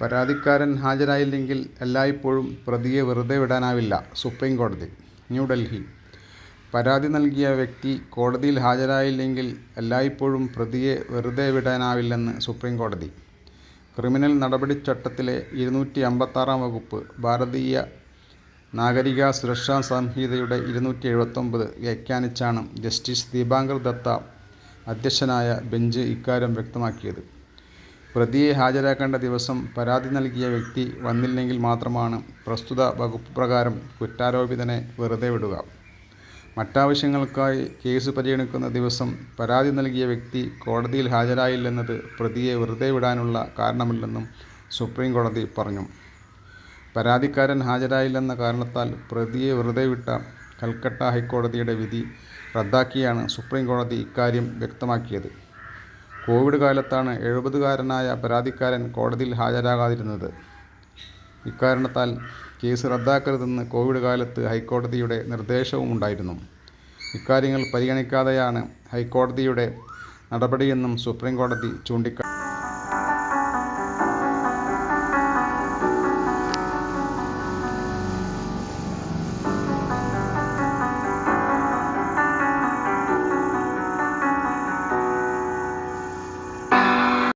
പരാതിക്കാരൻ ഹാജരായില്ലെങ്കിൽ എല്ലായ്പ്പോഴും പ്രതിയെ വെറുതെ വിടാനാവില്ല. സുപ്രീം കോടതി ന്യൂഡൽഹി. പരാതി നൽകിയ വ്യക്തി കോടതിയിൽ ഹാജരായില്ലെങ്കിൽ എല്ലായ്പ്പോഴും പ്രതിയെ വെറുതെ വിടാനാവില്ലെന്ന് സുപ്രീം കോടതി. ക്രിമിനൽ നടപടിച്ചട്ടത്തിലെ ഇരുന്നൂറ്റി അമ്പത്താറാം വകുപ്പ് ഭാരതീയ നാഗരിക സുരക്ഷാ സംഹിതയുടെ ഇരുന്നൂറ്റി എഴുപത്തൊമ്പത് വ്യാഖ്യാനിച്ചാണ് ജസ്റ്റിസ് ദീപാങ്കർ ദത്ത അധ്യക്ഷനായ ബെഞ്ച് ഇക്കാര്യം വ്യക്തമാക്കിയത്. പ്രതിയെ ഹാജരാക്കേണ്ട ദിവസം പരാതി നൽകിയ വ്യക്തി വന്നില്ലെങ്കിൽ മാത്രമാണ് പ്രസ്തുത വകുപ്പ് പ്രകാരം കുറ്റാരോപിതനെ വെറുതെ വിടുക. മറ്റാവശ്യങ്ങൾക്കായി കേസ് പരിഗണിക്കുന്ന ദിവസം പരാതി നൽകിയ വ്യക്തി കോടതിയിൽ ഹാജരായില്ലെന്നത് പ്രതിയെ വെറുതെ വിടാനുള്ള കാരണമില്ലെന്നും സുപ്രീം കോടതി പറഞ്ഞു. പരാതിക്കാരൻ ഹാജരായില്ലെന്ന കാരണത്താൽ പ്രതിയെ വെറുതെ വിട്ട കൽക്കട്ട ഹൈക്കോടതിയുടെ വിധി റദ്ദാക്കിയാണ് സുപ്രീം കോടതി ഇക്കാര്യം വ്യക്തമാക്കിയത്. കോവിഡ് കാലത്താണ് എഴുപതുകാരനായ പരാതിക്കാരൻ കോടതിയിൽ ഹാജരാകാതിരുന്നത്. ഇക്കാരണത്താൽ കേസ് റദ്ദാക്കരുതെന്ന് കോവിഡ് കാലത്ത് ഹൈക്കോടതിയുടെ നിർദ്ദേശവും ഉണ്ടായിരുന്നു. ഇക്കാര്യങ്ങൾ പരിഗണിക്കാതെയാണ് ഹൈക്കോടതിയുടെ നടപടിയെന്നും സുപ്രീം കോടതി ചൂണ്ടിക്കാട്ടി